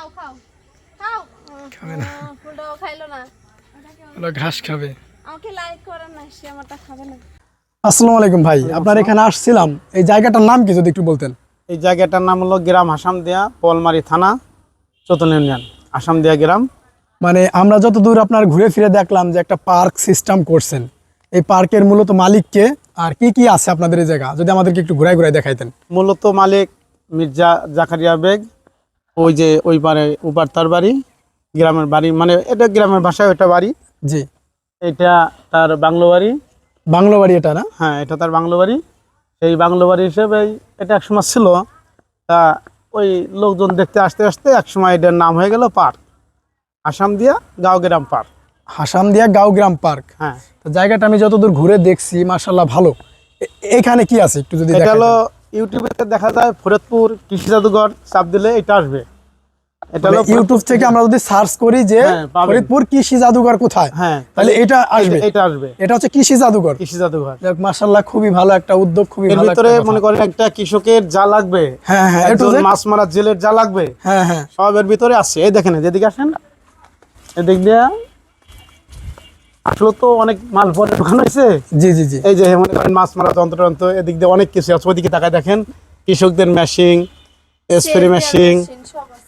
খাও খাও। খাও। খাবে না। ফুলটাও খাইলো না। ওরা ঘাস খাবে। আমাকে লাইক করেন না সে আমারটা খাবে না। আসসালামু আলাইকুম ভাই আপনার এখানে আসছিলাম। এই জায়গাটার নাম কি যদি একটু বলতেন? এই জায়গাটার নাম হলো গ্রাম হাসামদিয়া পলমারি থানা চতুল ইউনিয়ন আসামদিয়া গ্রাম। মানে আমরা যত দূর আপনার ঘুরে ফিরে দেখলাম যে একটা পার্ক সিস্টেম করছেন। এই পার্কের মূলত মালিককে আর কি কি আছে আপনাদের এই জায়গা? যদি আমাদেরকে একটু ঘুরাই ঘুরাই দেখাইতেন। মূলত মালিক মির্জা জাকারিয়া বেগ ওই যে ওই পারে উপার তার বাড়ি গ্রামের বাড়ি মানে এটা গ্রামের ভাষায় ওটা বাড়ি। জি। এটা তার বাংলো বাড়ি। বাংলো বাড়ি এটা না? হ্যাঁ এটা তার বাংলো বাড়ি। সেই বাংলো বাড়ি হিসেবে এটা এক সময় ছিল। তা ওই লোকজন দেখতে আসতে আসতে এক সময় এটার নাম হয়ে গেল পার্ক। আসামদিয়া গাঁও গ্রাম পার্ক। হাসামদিয়া গাঁওগ্রাম পার্ক। হ্যাঁ। তো জায়গাটা আমি যতদূর ঘুরে দেখছি মার্শাল্লাহ ভালো। এখানে কি আছে? একটু যদি এটা। হলো ইউটিউবে দেখা যায় ফরিদপুর কৃষি জাদুঘর চাপ দিলে এটা আসবে। এটা হলো ইউটিউব থেকে আমরা যদি সার্চ করি যে হ্যাঁ, ফরিদপুর কৃষি জাদুঘর কোথায় হ্যাঁ তাহলে এটা আসবে। এটা- আসবে। এটা হচ্ছে কৃষি জাদুঘর। কৃষি জাদুঘর। মার্শাল্লাহ খুবই ভালো একটা উদ্যোগ খুবই ভালো ভিতরে মনে করেন একটা কৃষকের যা লাগবে হ্যাঁ হ্যাঁ মাছ মারা জেলের যা লাগবে হ্যাঁ হ্যাঁ। সব এর ভিতরে আছে। এই দেখেন যেদিকে আসেন। এদিক দিয়ে আসলে তো অনেক মাল পরে হয়েছে। জি জি জি। এই যে মনে করেন মাছ মারা যন্ত্র যন্ত্র এদিক দিয়ে অনেক কিছু আছে ওদিকে তাকায় দেখেন কৃষকদের মেশিন স্প্রে মেশিন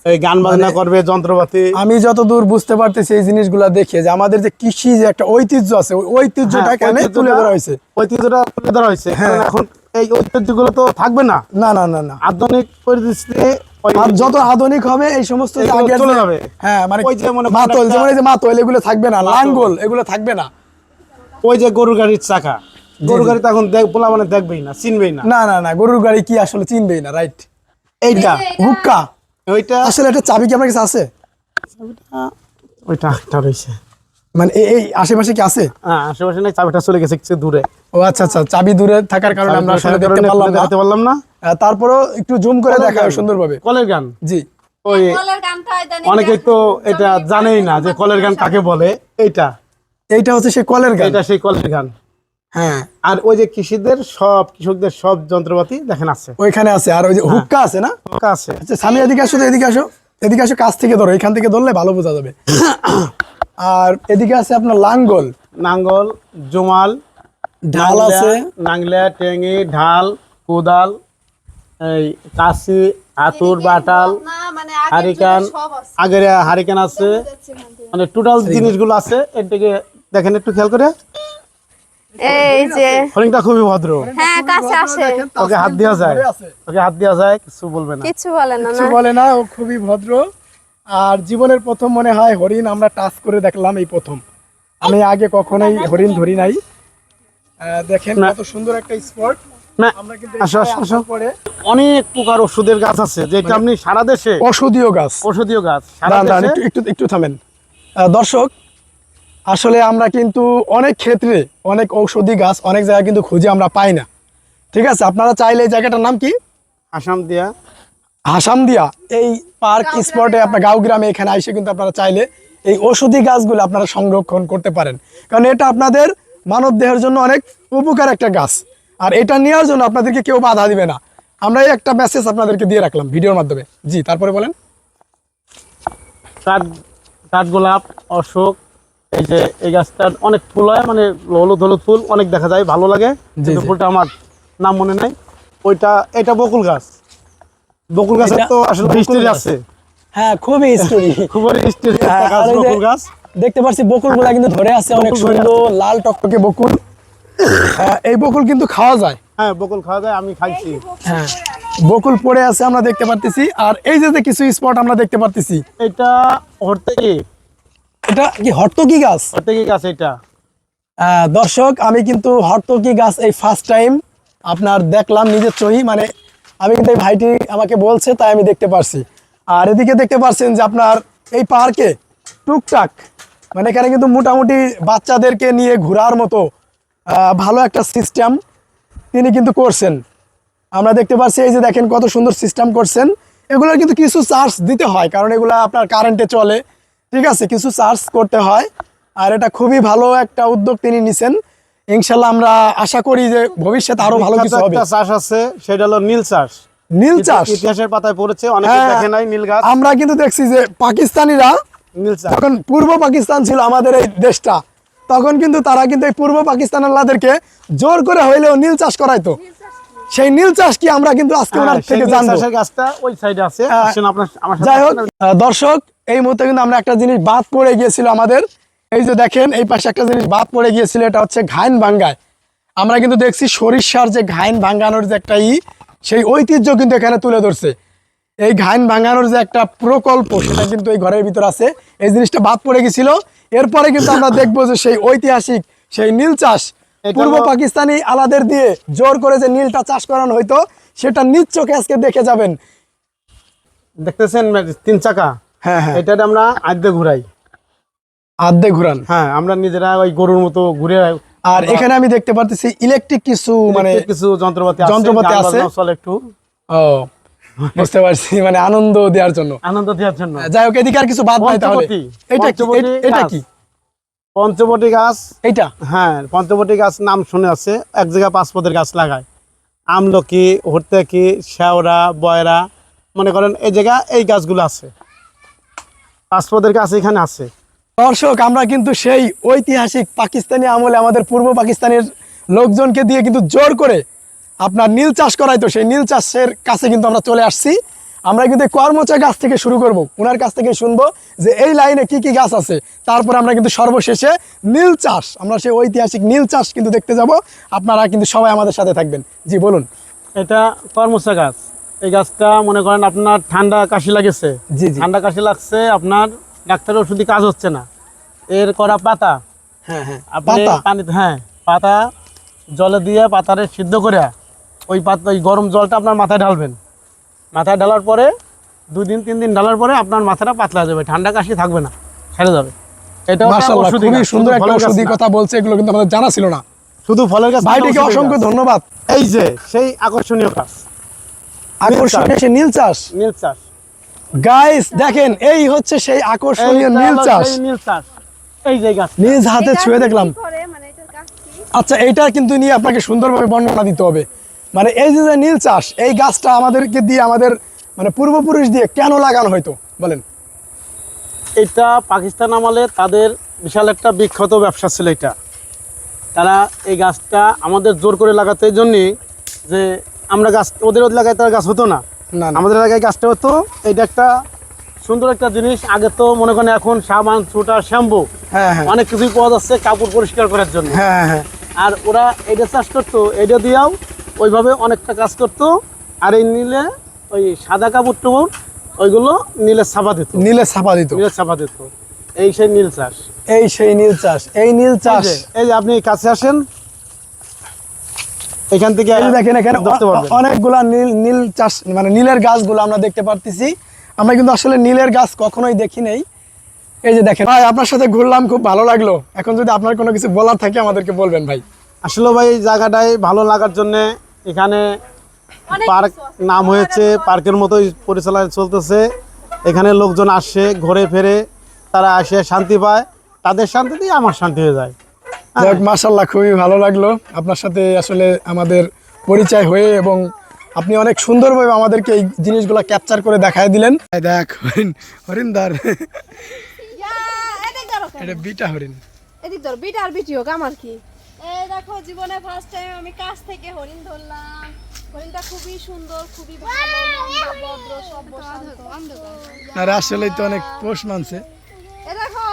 এই গান বাজনা মানে- করবে যন্ত্রপাতি। আমি যতদূর বুঝতে পারতেছি এই জিনিসগুলো দেখে যে আমাদের যে কৃষি যে একটা ঐতিহ্য আছে ওই ঐতিহ্যটা হ্যাঁ, ঐতিহ্যটা- তুলে ধরা হয়েছে। ঐতিহ্যটা তুলে ধরা হয়েছে। হ্যাঁ। এখন এই ঐতিহ্যগুলো তো থাকবে না। না না না না। আধুনিক আর যত আধুনিক হবে এই সমস্ত যে চলে যাবে। হ্যাঁ মানে ওই যে মনে মাতল যেমন এই যে মাতল এগুলো থাকবে না। লাঙ্গল এগুলো থাকবে না। ওই যে গরুর গাড়ির চাকা। গরুর গাড়ি তো এখন দেখ পোলা মানে দেখবেই না চিনবেই না। না না না গরুর গাড়ি কি আসলে চিনবেই না রাইট? এইটা। হুক্কা। ওইটা আসলে একটা চাবি কি আপনার কাছে আছে? ওইটা একটা রয়েছে। মানে এই- এই আশেপাশে কি আছে? হ্যাঁ আশেপাশে নেই চাবিটা চলে গেছে কিছু দূরে। ও আচ্ছা আচ্ছা চাবি দূরে থাকার কারণে আমরা আসলে দেখতে পারলাম না। তারপরেও একটু জুম করে দেখা সুন্দরভাবে। কলের গান? জি। ওই অনেকেই তো এটা জানেই না যে কলের গান কাকে বলে। এইটা। এইটা হচ্ছে সেই কলের গান। এটা সেই কলের গান। হ্যাঁ। আর ওই যে কৃষিদের সব কৃষকদের সব যন্ত্রপাতি দেখেন আছে। ওইখানে আছে। আর ওই যে হ্যাঁ। হুক্কা আছে না? হুক্কা আছে। আচ্ছা স্বামী এদিকে আসো তো, এদিকে আসো। এদিকে আসো কাছ থেকে ধরো। এখান থেকে ধরলে ভালো বোঝা যাবে। আর এদিকে আছে আপনার লাঙ্গল। নাঙ্গল জমাল ঢাল আছে। নাংলা টেঙ্গি ঢাল কোদাল। এই কাশি আতুর বাটাল না মানে আগের হারিকান আছে। আগের হারিকেন। মানে টোটাল জিনিসগুলো আছে। এর থেকে দেখেন একটু খেয়াল করে। এই যে হরিণটা খুবই ভদ্র। হ্যাঁ কাছে আসে ওকে হাত দেওয়া যায়। ওকে হাত দেওয়া যায় কিছু বলবে না। কিছু বলে না কিছু বলে না ও খুবই ভদ্র। আর জীবনের প্রথম মনে হয় হরিণ আমরা টাচ করে দেখলাম এই প্রথম। আমি আগে কখনোই হরিণ ধরি নাই। আহ, দেখেন না। কত সুন্দর একটা স্পট না আমরা কিন্তু আসো আসো আসো। পরে অনেক প্রকার ওষুধের গাছ আছে যেটা আপনি সারা দেশে ঔষধীয় গাছ। ঔষধীয় গাছ একটু থামেন। দর্শক আসলে আমরা কিন্তু অনেক ক্ষেত্রে অনেক ঔষধি গাছ অনেক জায়গায় কিন্তু খুঁজে আমরা পাই না। ঠিক আছে আপনারা চাইলে এই জায়গাটার নাম কি? আসাম দিয়া হাসামদিয়া এই পার্ক স্পটে আপনার গাঁও গ্রামে এখানে এসে কিন্তু আপনারা চাইলে এই ঔষধি গাছগুলো আপনারা সংরক্ষণ করতে পারেন। কারণ এটা আপনাদের মানব দেহের জন্য অনেক উপকার একটা গাছ। আর এটা নেওয়ার জন্য আপনাদেরকে কেউ বাধা দিবে না। আমরা একটা মেসেজ আপনাদেরকে দিয়ে রাখলাম ভিডিওর মাধ্যমে। জি তারপরে বলেন। কাঠ কাঠগোলাপ অশোক এই যে এই গাছটার অনেক ফুল হয় মানে হলুদ হলুদ ফুল অনেক দেখা যায় ভালো লাগে। ফুলটা আমার নাম মনে নাই। ওইটা এটা বকুল গাছ। বকুল গাছের তো আসলে বকুল হিস্ট্রি গাছ। আছে। হ্যাঁ খুবই স্টোরি খুবই হিস্ট্রি হ্যাঁ, গাছ বকুল গাছ। দেখতে পাচ্ছি বকুলগুলা কিন্তু ধরে আছে অনেক সুন্দর লাল টকটকে বকুল। এই বকুল কিন্তু খাওয়া যায়। হ্যাঁ বকুল খাওয়া যায় আমি খাইছি। হ্যাঁ বকুল পড়ে আছে আমরা দেখতে পারতেছি আর এই যে কিছু স্পট আমরা দেখতে পারতেছি। এটা হরতেকি। এটা কি হর্তকি গাছ? হরতেকি গাছ এটা। দর্শক আমি কিন্তু হর্তকি গাছ এই ফার্স্ট টাইম আপনার দেখলাম নিজের চহি মানে আমি কিন্তু এই ভাইটি আমাকে বলছে তাই আমি দেখতে পারছি। আর এদিকে দেখতে পাচ্ছেন যে আপনার এই পার্কে টুকটাক মানে এখানে কিন্তু মোটামুটি বাচ্চাদেরকে নিয়ে ঘোরার মতো ভালো একটা সিস্টেম তিনি কিন্তু করছেন। আমরা দেখতে পাচ্ছি এই যে দেখেন কত সুন্দর সিস্টেম করছেন। এগুলোর কিন্তু কিছু চার্জ দিতে হয় কারণ এগুলো আপনার কারেন্টে চলে। ঠিক আছে কিছু চার্জ করতে হয়। আর এটা খুবই ভালো একটা উদ্যোগ তিনি নিছেন। ইনশাল্লাহ আমরা আশা করি যে ভবিষ্যতে আরও ভালো কিছু হবে। চাষ আছে সেটা হলো নীল চাষ। নীল চাষ? ইতিহাসের পাতায় পড়েছে অনেকে হ্যাঁ। দেখে নাই নীল গাছ। আমরা কিন্তু দেখছি যে পাকিস্তানিরা নীল চাষ। পূর্ব পাকিস্তান ছিল আমাদের এই দেশটা। তখন কিন্তু তারা কিন্তু এই পূর্ব পাকিস্তানালাদেরকে জোর করে হইলেও নীল চাষ করাইতো। সেই নীল চাষ কি আমরা কিন্তু আজকে হ্যাঁ, ওনার থেকে জানব। চাষের গাছটা ওই সাইডে আছে। হ্যাঁ। আসেন আপনার আমার যাই হোক দর্শক এই মুহূর্তে কিন্তু আমরা একটা জিনিস বাদ পড়ে গিয়েছিল আমাদের। এই যে দেখেন এই পাশে একটা জিনিস বাদ পড়ে গিয়েছিল এটা হচ্ছে ঘাইন ভাঙ্গায়। আমরা কিন্তু দেখছি সরিষার যে ঘাইন ভাঙ্গানোর যে একটা ই সেই ঐতিহ্য কিন্তু এখানে তুলে ধরছে। এই ঘাইন ভাঙ্গানোর যে একটা প্রকল্প সেটা কিন্তু এই ঘরের ভিতর আছে। এই জিনিসটা বাদ পড়ে গেছিল এরপরে কিন্তু আমরা দেখব যে সেই ঐতিহাসিক সেই নীল চাষ পূর্ব পাকিস্তানি আলাদের দিয়ে জোর করে যে নীলটা চাষ করানো হইতো সেটা নিজ চোখে আজকে দেখে যাবেন। দেখতেছেন তিন চাকা? হ্যাঁ হ্যাঁ। এটা আমরা আদ্যে ঘুরাই। আর্ধে ঘুরান। হ্যাঁ আমরা নিজেরা ওই গরুর মতো ঘুরে আর এখানে আমি দেখতে পারতেছি ইলেকট্রিক কিছু মানে কিছু যন্ত্রপাতি যন্ত্রপাতি আছে। একটু। ও। বুঝতে পারছি মানে আনন্দ দেওয়ার জন্য। আনন্দ দেওয়ার জন্য। যাই হোক এদিকে আর কিছু বাদ নাই তাহলে। এটা কি? এটা কি? পঞ্চবটি গাছ। এইটা? হ্যাঁ পঞ্চবটি গাছ নাম শুনে আছে। এক জায়গায় পাঁচ পদের গাছ লাগায়। আমলকি হর্তেকি শেওড়া বয়রা মনে করেন এই জায়গা এই গাছগুলো আছে। পাঁচ পদের গাছ এখানে আছে। দর্শক আমরা কিন্তু সেই ঐতিহাসিক পাকিস্তানি আমলে আমাদের পূর্ব পাকিস্তানের লোকজনকে দিয়ে কিন্তু জোর করে আপনার নীল চাষ করাই তো সেই নীল চাষের কাছে কিন্তু আমরা চলে আসছি। আমরা কিন্তু কর্মচা গাছ থেকে শুরু করব। ওনার কাছ থেকে শুনব যে এই লাইনে কি কি গাছ আছে। তারপর আমরা কিন্তু সর্বশেষে নীল চাষ আমরা সেই ঐতিহাসিক নীল চাষ কিন্তু দেখতে যাব। আপনারা কিন্তু সবাই আমাদের সাথে থাকবেন। জি বলুন। এটা কর্মসা গাছ। এই গাছটা মনে করেন আপনার ঠান্ডা কাশি লাগেছে। জি জি। ঠান্ডা কাশি লাগছে আপনার ডাক্তারের ওষুধই কাজ হচ্ছে না। এর করা পাতা। হ্যাঁ হ্যাঁ। পাতা? পানিতে হ্যাঁ পাতা জলে দিয়ে পাতারে সিদ্ধ করে ওই পাতা ওই গরম জলটা আপনার মাথায় ঢালবেন। মাথায় ঢালার পরে দুই দিন তিন দিন ঢালার পরে আপনার মাথাটা পাতলা যাবে ঠান্ডা কাশি থাকবে না ছেড়ে যাবে। এটা একটা মাশাআল্লাহ ওষুধি খুবই সুন্দর একটা ওষুধি কথা বলছে এগুলো কিন্তু আমাদের জানা ছিল না। শুধু ফলের গাছ ভাইটিকে অসংখ্য ধন্যবাদ। এই যে সেই আকর্ষণীয় গাছ আকর্ষণীয় সেই নীল চাষ। নীল চাষ। গাইস দেখেন এই হচ্ছে সেই আকর্ষণীয় নীল চাষ। নীল চাষ। এই যে গাছ নিজ হাতে এটা ছুঁয়ে দেখলাম? মানে এটার গাছ কি? আচ্ছা এইটা কিন্তু নিয়ে আপনাকে সুন্দরভাবে বর্ণনা দিতে হবে। মানে এই যে যে নীল চাষ এই গাছটা আমাদেরকে দিয়ে আমাদের মানে পূর্বপুরুষ দিয়ে কেন লাগানো হয়তো বলেন। এটা পাকিস্তান আমলে তাদের বিশাল একটা বিখ্যাত ব্যবসা ছিল এটা। তারা এই গাছটা আমাদের জোর করে লাগাতে এই জন্যই যে আমরা গাছ ওদের এলাকায় তার গাছ হতো না। না আমাদের এলাকায় গাছটা হতো এটা একটা সুন্দর একটা জিনিস। আগে তো মনে করেন এখন সাবান সুটা শ্যাম্পু হ্যাঁ হ্যাঁ। অনেক কিছুই পাওয়া যাচ্ছে কাপড় পরিষ্কার করার জন্য। হ্যাঁ আর ওরা এটা চাষ করতো এটা দিয়েও ওইভাবে অনেকটা কাজ করতো। আর এই নীলে ওই সাদা কাপড় টুপড় ওইগুলো নীলে ছাপা দিত। নীলে ছাপা দিত। নীলে ছাপা দিত। এই সেই নীল চাষ। এই সেই নীল চাষ। এই নীল চাষ। এই যে আপনি কাছে আসেন। এখান থেকে দেখেন এখানে অনেকগুলা নীল নীল চাষ মানে নীলের গাছগুলো আমরা দেখতে পারতেছি। আমরা কিন্তু আসলে নীলের গাছ কখনোই দেখি নাই। এই যে দেখেন ভাই আপনার সাথে ঘুরলাম খুব ভালো লাগল। এখন যদি আপনার কোনো কিছু বলার থাকে আমাদেরকে বলবেন ভাই। আসলে ভাই এই জায়গাটাই ভালো লাগার জন্য এখানে পার্ক নাম হয়েছে পার্কের মতোই পরিচালনা চলতেছে। এখানে লোকজন আসে ঘুরে ফেরে তারা আসে শান্তি পায়। তাদের শান্তিতেই আমার শান্তি হয়ে যায়। হ্যাঁ। যাক মাশাল্লাহ খুবই ভালো লাগল। আপনার সাথে আসলে আমাদের পরিচয় হয়ে এবং আপনি অনেক সুন্দরভাবে আমাদেরকে এই জিনিসগুলো ক্যাপচার করে দেখায় দিলেন। দেখ হরিণ হরিণদার? এটা বিটা হরিণ। এদিক ধরো, বিটা আর বিটি হোক, আমার কি? এই দেখো, জীবনে ফার্স্ট টাইম আমি কাছ থেকে হরিণ ধরলাম। হরিণটা খুবই সুন্দর খুবই ভালো ভদ্র সভ্য আর আসলেই তো অনেক পোষ মানছে। এ দেখো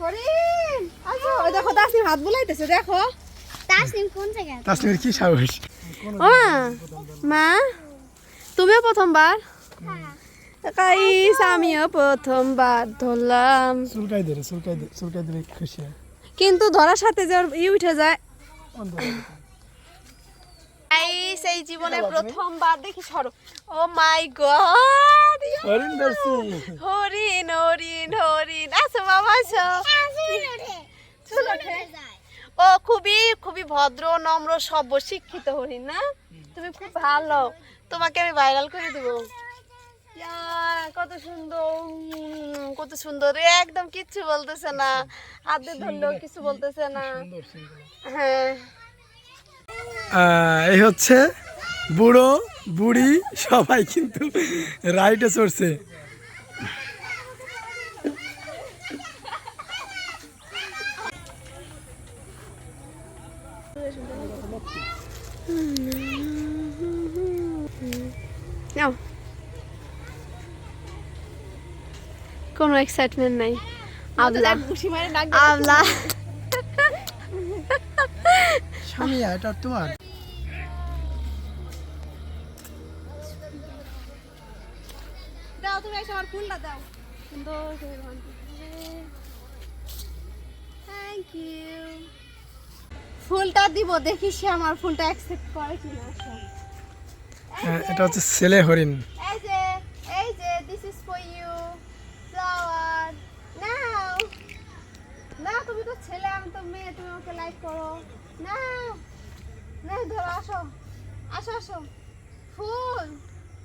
হরিণ! আসো ওই দেখো তাসনিম হাত বুলাইতেছে দেখো। তাসনিম কোন জায়গায়? তাসমির কি সাহস? ও মা তুমিও প্রথমবার? কাইস আমিও প্রথমবার ধরলাম। চুলকাই দে চুলকাই দে চুলকাই দিলে খুশি কিন্তু ধরার সাথে যে ই উঠে যায় গাইস এই জীবনে প্রথমবার দেখি সরো ও মাই গড হরিণ ধরছি। হরিণ হরিণ হরিণ। আসো বাবা আসো। ও খুবই খুবই ভদ্র নম্র সভ্য শিক্ষিত হরিণ না? তুমি খুব ভালো। তোমাকে আমি ভাইরাল করে দেবো। কত সুন্দর কত সুন্দর। একদম কিচ্ছু বলতেছে না। হাতে ধরলেও কিছু বলতেছে না। হ্যাঁ। এই হচ্ছে বুড়ো বুড়ি সবাই কিন্তু রাইটে চড়ছে। নাও। কোনো এক্সাইটমেন্ট নাই। আবলা আবলা এটা তোমার? দাও তুমি এসে আমার ফুলটা দাও। সুন্দর থ্যাংক ইউ ফুলটা দিব দেখি সে আমার ফুলটা অ্যাকসেপ্ট করে কিনা হ্যাঁ, এটা হচ্ছে ছেলে হরিণ এই যে এই যে this is for you flower নাও না তুমি তো ছেলে আমি তো মেয়ে তুমি আমাকে লাইক করো। না না ধরো আসো। আসো আসো। ফুল।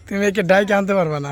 তুমি একে ডাইকে আনতে পারবা না।